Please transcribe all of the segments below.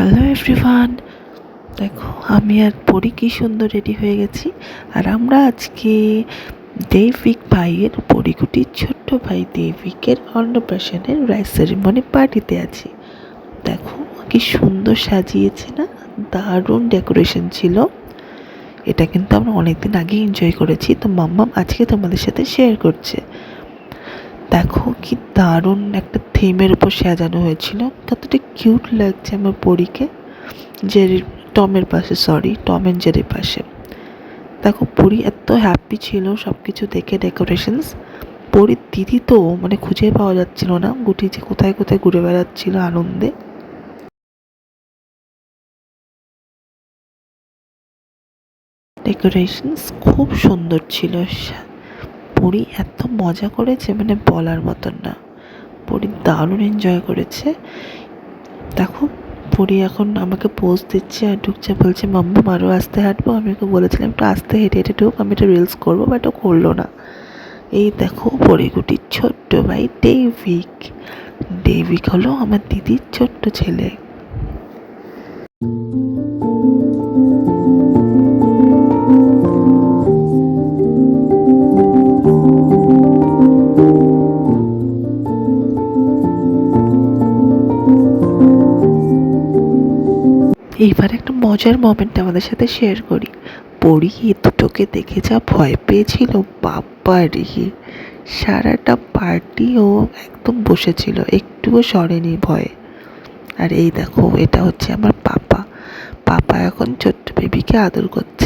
Hello everyone দেখো, আমি আর পড়ি কী সুন্দর রেডি হয়ে গেছি। আর আমরা আজকে দেবিক ভাইয়ের, পরিকুটির ছোট্ট ভাই দেবিকের অন্নপ্রাশনের রাইস সেরিমনি পার্টিতে আছি। দেখো, কি সুন্দর সাজিয়েছে না? দারুণ ডেকোরেশন ছিল। এটা কিন্তু আমরা অনেকদিন আগে এনজয় করেছি। তো মাম্মাম আজকে তোমাদের সাথে শেয়ার করছে। দেখো কি দারুণ একটা থিমের উপর সাজানো হয়েছিল। কতটা কিউট লাগছে আমার পরীকে। জেরি, টমের পাশে সরি টম অ্যান্ড জেরির পাশে। দেখো, পরি এত হ্যাপি ছিল সব কিছু দেখে ডেকোরেশনস পরির দিদি তো মানে খুঁজে পাওয়া যাচ্ছিল না। গুটি যে কোথায় কোথায় ঘুরে বেড়াচ্ছিল আনন্দে। ডেকোরেশনস খুব সুন্দর ছিল। পরি এত মজা করেছে মানে বলার মতন না। পরি দারুণ এনজয় করেছে। দেখো, পরি এখন আমাকে পোজ দিচ্ছে আর ঢুকছে, বলছে, মাম্মু আরও আস্তে হাঁটবো। আমি ওকে বলেছিলাম, একটু আস্তে হেঁটে হেঁটে ঢুক, আমি একটা রিলস করব বাট ও করল না। এই দেখো পরিগুটির ছোট্ট ভাই ডেভিক ডেভিক হলো আমার দিদির ছোট্ট ছেলে। এইবার একটা মজার মোমেন্ট আমাদের সাথে শেয়ার করি। পড়ি দুটোকে দেখে যা ভয় পেয়েছিল বাপ্পা রে সারাটা পার্টি ও একদম বসেছিল, একটুও সরেনি ভয়ে। আর এই দেখো, এটা হচ্ছে আমার পাপা। পাপা এখন ছোট্ট বেবিকে আদর করছে।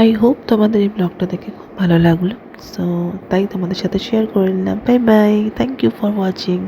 আই হোপ তোমাদের এই ব্লগটা দেখে খুব ভালো লাগল। সো তাই তোমাদের সাথে শেয়ার করে নিলাম। Bye bye thank you for watching